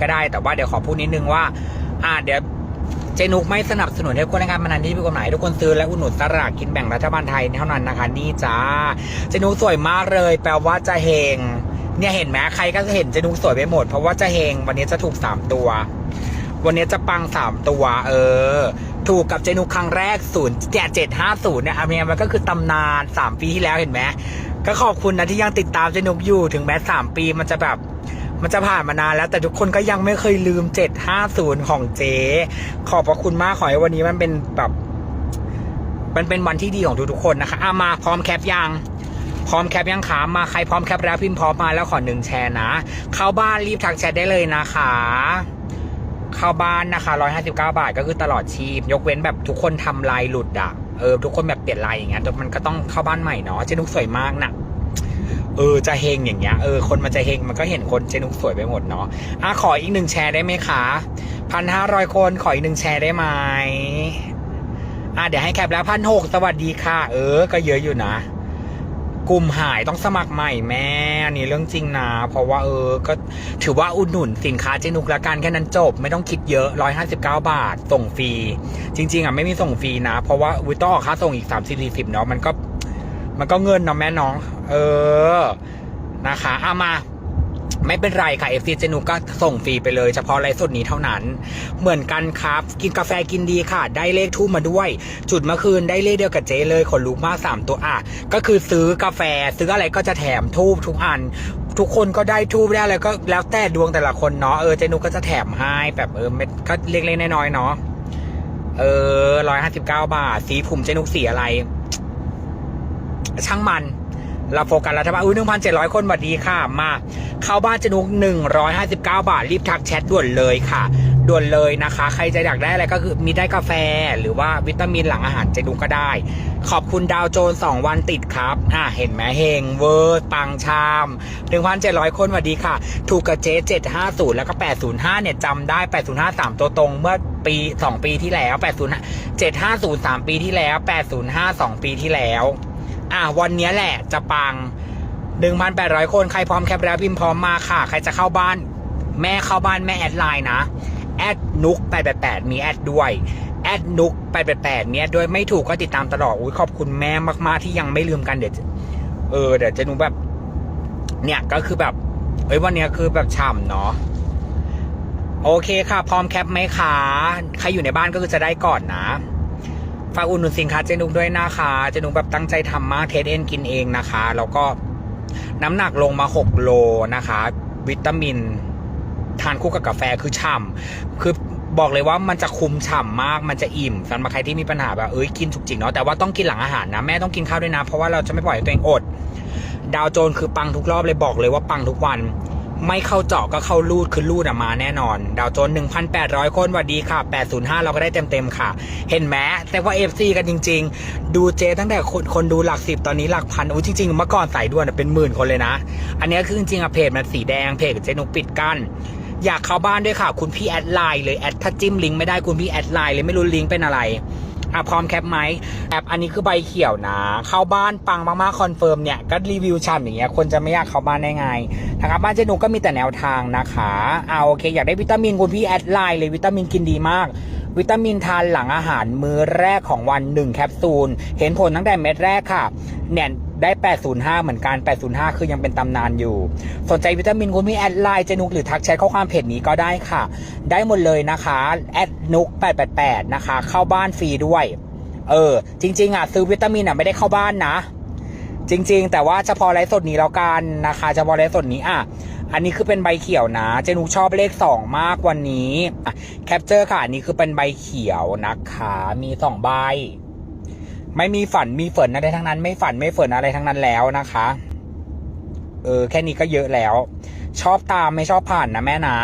ก็ได้แต่ว่าเดี๋ยวขอพูดนิดนึงว่า อ่าเดี๋ยวเจนุกไม่สนับสนุนให้คนในการพนันที่ผิดกฎหมายทุกคนซื้อและอุดหนุนสลากกินแบ่งรัฐบาลไทยเท่านั้นนะคะนี่จ้าเจนุกสวยมากเลย แปลว่าจะเฮงเนี่ยเห็นไหมใครก็จะเห็นเจนุกสวยไปหมด เพราะว่าจะเฮงวันนี้จะถูกสามตัว วันนี้จะปังสามตัว เออ ถูกกับเจนุกครั้งแรกศูนย์เจ็ดห้าศูนย์เนี่ยอันนี้มันก็คือตำนานสามปีที่แล้วเห็นไหมก็ขอบคุณนะที่ยังติดตามเจนุกอยู่ถึงแม้สามปีมันจะแบบ มันจะผ่านมานานแล้ว แต่ทุกคนก็ยังไม่เคยลืม 750 ของเจ๊ขอบพระคุณมากขอให้วันนี้มันเป็นแบบมันเป็นวันที่ดีของทุกๆคนนะคะอะมาพร้อมแคปยังพร้อมแคปยังขามาใครพร้อมแคปแล้วพิมพ์พร้อมมาแล้วขอหนึ่งแชร์นะ เข้าบ้านรีบทักแชทได้เลยนะคะ เข้าบ้านนะคะ 159 บาทก็คือตลอดชีพ ยกเว้นแบบทุกคนทำลายหลุดอะเออทุกคนแบบเปลี่ยนลายอย่างเงี้ยแต่มันก็ต้องเข้าบ้านใหม่เนาะเจนุกสวยมากนะ เออจะเฮงอย่างเงี้ยเออคนมันจะเฮงมันก็เห็นคนเจนุกสวยไปหมดเนาะอะขออีกหนึ่งแชร์ได้ไหมคะพันห้าร้อยคนขออีกหนึ่งแชร์ได้ไหมอะเดี๋ยวให้แคปแล้วพันหกสวัสดีค่ะ เออ ก็เยอะอยู่นะ กลุ่มหายต้องสมัครใหม่แม่อันนี้เรื่องจริงนะ เพราะว่าเออ ก็ถือว่าอุดหนุนสินค้าเจนุกละกันแค่นั้นจบ ไม่ต้องคิดเยอะ159บเก้าบาท ส่งฟรี จริง ๆอะไม่มีส่งฟรีนะ เพราะว่าวิต้องออกค่าส่งอีก30 40เนาะมันก็ มันก็เงินเนาะแม่น้อง เออนะคะเอามาไม่เป็นไรค่ะ FC เจนุก็ส่งฟรีไปเลยเฉพาะไลฟ์สดนี้เท่านั้น เหมือนกันครับ กินกาแฟกินดีค่ะ ได้เลขทูบมาด้วย จุดเมื่อคืนได้เลขเดียวกับเจเลยขนลุกมาก 3 ตัวอะ ก็คือซื้อกาแฟซื้ออะไรก็จะแถมทูบทุกอัน ทุกคนก็ได้ทูบได้อะไรก็แล้วแต่ดวงแต่ละคนเนาะเออเจนุกก็จะแถมให้แบบเออเม็ดก็เล็กๆน้อยๆเนาะเออร้อยห้าสิบเก้าบาท สีผมเจนุกสีอะไร ช่างมันเราโฟกัสรัฐบาลอุ้ยหนึ่งพันเจ็ดร้อยคนสวัสดีค่ะ มา เข้าบ้านเจนุกหนึ่งร้อยห้าสิบเก้าบาท รีบทักแชทด่วนเลยค่ะ ด่วนเลยนะคะ ใครจะอยากได้อะไรก็คือมีได้กาแฟ หรือว่าวิตามินหลังอาหารเจนุกก็ได้ ขอบคุณดาวโจนสองวันติดครับ อ่าเห็นไหมเฮงเวอร์ปังชามหนึ่งพันเจ็ดร้อยคนสวัสดีค่ะ ถูกกับเจ๊เจ็ดห้าศูนย์แล้วก็แปดศูนย์ห้าเนี่ยจำได้แปดศูนย์ห้าสามตัวตรงเมื่อปีสองปีที่แล้วแปดศูนย์เจ็ดห้าศูนย์สามปีที่แล้วแปดศูนย์ห้าสองปีที่แล้ว อะวันนี้แหละจะปัง1,800 คนใครพร้อมแคปแล้วพิมพ์พร้อมมาค่ะ ใครจะเข้าบ้าน แม่เข้าบ้านแม่แอดไลน์นะแอดนุก888มีแอดด้วยแอดนุก888มีแอดด้วยไม่ถูกก็ติดตามตลอดอุ้ยขอบคุณแม่มาก ๆ ที่ยังไม่ลืมกันเดี๋ยวเออเดี๋ยวจะหนูแบบ เนี่ยก็คือแบบเอ้ยวันเนี้ยคือแบบฉ่ำเนาะโอเคค่ะ พร้อมแคปไหมคะใครอยู่ในบ้านก็คือจะได้ก่อนนะ ฝากอุดหนุนสินค้าเจนุกด้วยนะคะ เจนุกแบบตั้งใจทำมากเทสเองกินเองนะคะ แล้วก็น้ำหนักลงมา 6 โลนะคะ วิตามิน ทานคู่กับกาแฟคือฉ่ำคือบอกเลยว่ามันจะคุมฉ่ำมาก มันจะอิ่มสำหรับใครที่มีปัญหาแบบเอ้ยกินจุกจิกเนาะ แต่ว่าต้องกินหลังอาหารนะ แม่ต้องกินข้าวด้วยนะ เพราะว่าเราจะไม่ปล่อยตัวเองอด ดาวโจนคือปังทุกรอบเลยบอกเลยว่าปังทุกวัน ไม่เข้าเจาะก็เข้ารูดคือรูดอะมาแน่นอน ดาวโจน1,800 คนสวัสดีค่ะ 805 เราก็ได้เต็มๆค่ะ เห็นไหมแต่ว่า FC กันจริง ๆ ดูเจตั้งแต่คนคนดูหลักสิบตอนนี้หลักพันอุ้จริงๆเมื่อก่อนสายด่วนเป็นหมื่นคนเลยนะ อันนี้คือจริงๆอะเพจมันสีแดงเพจเจนุกปิดกั้นอยากเข้าบ้านด้วยค่ะ คุณพี่แอดไลน์เลยแอดถ้าจิ้มลิงก์ไม่ได้คุณพี่แอดไลน์เลยไม่รู้ลิงก์เป็นอะไรอะพร้อมแคปไหมแอปอันนี้คือใบเขียวนะ เข้าบ้านปังมากๆคอนเฟิร์มเนี่ยก็รีวิวช่ำอย่างเงี้ยคนจะไม่อยากเข้าบ้านได้ไง นะครับบ้านเจนุกก็มีแต่แนวทางนะคะเอาโอเคอยากได้วิตามินคุณพี่แอดไลน์เลยวิตามินกินดีมาก วิตามินทานหลังอาหารมื้อแรกของวัน 1 แคปซูล เห็นผลตั้งแต่เม็ดแรกค่ะเนี่ยได้ 805 เหมือนกัน 805 คือยังเป็นตำนานอยู่ สนใจวิตามินคุณพี่แอดไลน์เจนุกหรือทักแชทข้อความเพจนี้ก็ได้ค่ะ ได้หมดเลยนะคะแอดนุก888 นะคะ เข้าบ้านฟรีด้วย เออ จริง ๆ อะ ซื้อวิตามินอะไม่ได้เข้าบ้านนะ จริง ๆ แต่ว่าเฉพาะไลฟ์สดนี้แล้วกันนะคะเฉพาะไลฟ์สดนี้อะอันนี้คือเป็นใบเขียวนะ เจนุชอบเลขสองมากวันนี้แคปเจอร์ค่ะ อันนี้คือเป็นใบเขียวนะคะ มีสองใบ ไม่มีฝันมีฝนอะไรทั้งนั้น ไม่ฝันไม่ฝนอะไรทั้งนั้นแล้วนะคะ เออ แค่นี้ก็เยอะแล้ว ชอบตามไม่ชอบผ่านนะแม่นะ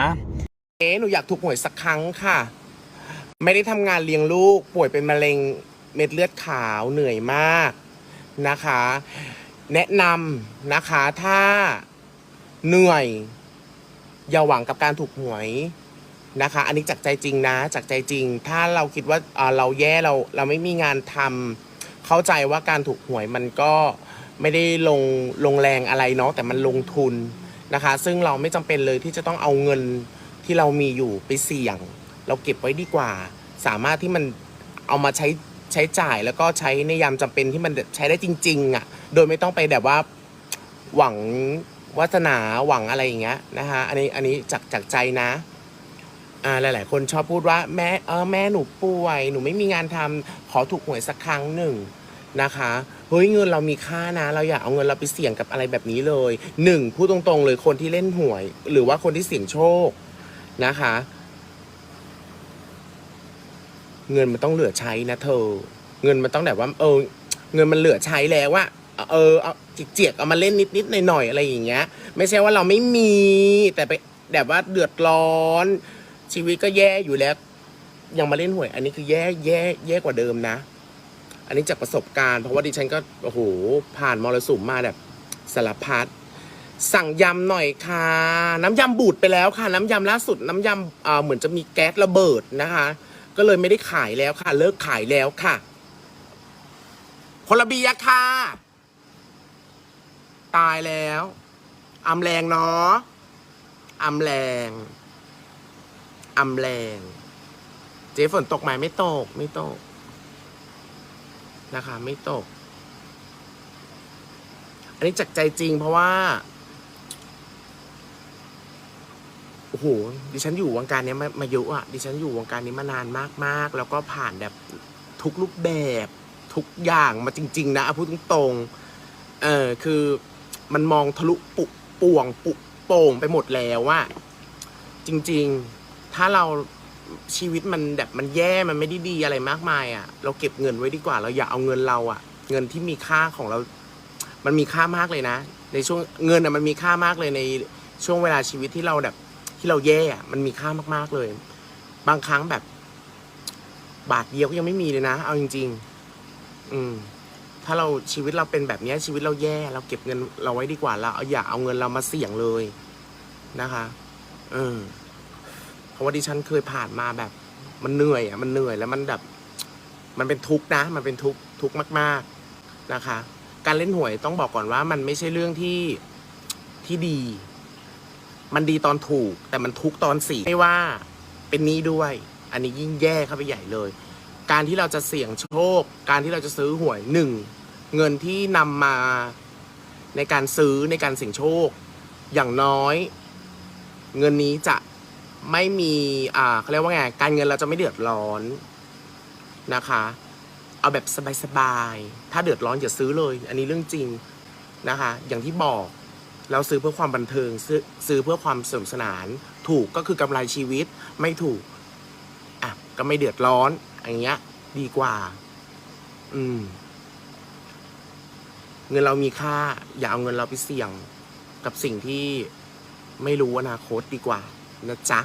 เอ๊หนูอยากถูกหวยสักครั้งค่ะ ไม่ได้ทำงานเลี้ยงลูก ป่วยเป็นมะเร็งเม็ดเลือดขาวเหนื่อยมาก นะคะ แนะนำนะคะถ้าเหนื่อยอย่าหวังกับการถูกหวยนะคะ อันนี้จากใจจริงนะ จากใจจริง ถ้าเราคิดว่าอ่าเราแย่เราเราไม่มีงานทำเข้าใจว่าการถูกหวยมันก็ไม่ได้ลงลงแรงอะไรเนาะแต่มันลงทุนนะคะ ซึ่งเราไม่จำเป็นเลยที่จะต้องเอาเงินที่เรามีอยู่ไปเสี่ยง เราเก็บไว้ดีกว่า สามารถที่มันเอามาใช้ ใช้จ่ายแล้วก็ใช้ในยามจำเป็นที่มันใช้ได้จริง ๆอะ่ะ โดยไม่ต้องไปแบบว่าหวังวาสนาหวังอะไรอย่างเงี้ยนะคะอันนี้อันนี้จากจากใจนะอ่าหลาย ๆ คนชอบพูดว่าแม่เออแม่หนูป่วย หนูไม่มีงานทำขอถูกหวยสักครั้งหนึ่งนะคะเฮ้ยเงินเรามีค่านะ เราอยากเอาเงินเราไปเสี่ยงกับอะไรแบบนี้เลยหนึ่งพูดตรง ๆ เลยคนที่เล่นหวย หรือว่าคนที่เสี่ยงโชคนะคะ เงินมันต้องเหลือใช้นะเธอ เงินมันต้องแบบว่า เออ เงินมันเหลือใช้แล้วว่าเออเอาเจียกๆเอามาเล่นนิดๆหน่อยๆอะไรอย่างเงี้ย ไม่ใช่ว่าเราไม่มี แต่ไปแบบว่าเดือดร้อน ชีวิตก็แย่อยู่แล้ว ยังมาเล่นหวย อันนี้คือแย่แย่แย่กว่าเดิมนะ อันนี้จากประสบการณ์เพราะว่าดิฉันก็โอ้โหผ่านมรสุมมาแบบสารพัดสั่งยำหน่อยค่ะ น้ำยำบูดไปแล้วค่ะ น้ำยำล่าสุด น้ำยำเหมือนจะมีแก๊สระเบิดนะคะ ก็เลยไม่ได้ขายแล้วค่ะ เลิกขายแล้วค่ะพลเบียค่ะ ตายแล้วอำแรงเนาะอำแรงอำแรงเจ๊ฝนตกไหมไม่ตก ไม่ตกนะคะ ไม่ตก อันนี้จากใจจริงเพราะว่า โอ้โหดิฉันอยู่วงการนี้มามาเยอะอะดิฉันอยู่วงการนี้มานานมากๆ แล้วก็ผ่านแบบทุกรูปแบบทุกอย่างมาจริง ๆ นะพูดตรงๆเออคือมันมองทะลุปุป่วงปุโป่งไปหมดแล้วว่า จริง ๆ ถ้าเราชีวิตมันแบบมันแย่มันไม่ได้ดีอะไรมากมายอะ่ะ เราเก็บเงินไว้ดีกว่า เราอย่าเอาเงินเราอะ่ะ เงินที่มีค่าของเรา มันมีค่ามากเลยนะ ในช่วงเงินอะมันมีค่ามากเลยในช่วงเวลาชีวิตที่เราแบบ ที่เราแย่มันมีค่ามาก ๆเลย บางครั้งแบบ บาทเดียวก็ยังไม่มีเลยนะ เอาจริง ๆ อืม ถ้าเราชีวิตเราเป็นแบบนี้ชีวิตเราแย่ เราเก็บเงินเราไว้ดีกว่าเราเอาอย่าเอาเงินเรามาเสี่ยงเลยนะคะ เออเพราะว่าดิฉันเคยผ่านมาแบบ มันเหนื่อยอะมันเหนื่อยแล้วมันแบบ มันเป็นทุกข์นะ มันเป็นทุกข์ทุกข์มาก ๆนะคะ การเล่นหวยต้องบอกก่อนว่ามันไม่ใช่เรื่องที่ที่ดี มันดีตอนถูก แต่มันทุกตอนเสี่ยไม่ว่าเป็นนี้ด้วย อันนี้ยิ่งแย่เข้าไปใหญ่เลย การที่เราจะเสี่ยงโชค การที่เราจะซื้อหวยหนึ่งเงินที่นำมาในการซื้อในการเสี่ยงโชค อย่างน้อย เงินนี้จะไม่มีอ่าเขาเรียกว่าไงการเงินเราจะไม่เดือดร้อนนะคะ เอาแบบสบายๆถ้าเดือดร้อนอย่าซื้อเลย อันนี้เรื่องจริงนะคะ อย่างที่บอก เราซื้อเพื่อความบันเทิงซื้อซื้อเพื่อความสนุกสนาน ถูกก็คือกำไรชีวิตไม่ถูกอะก็ไม่เดือดร้อนอย่างเงี้ย ดีกว่า อืม เงินเรามีค่า อย่าเอาเงินเราไปเสี่ยง กับสิ่งที่ไม่รู้อนาคตดีกว่า นะจ๊ะ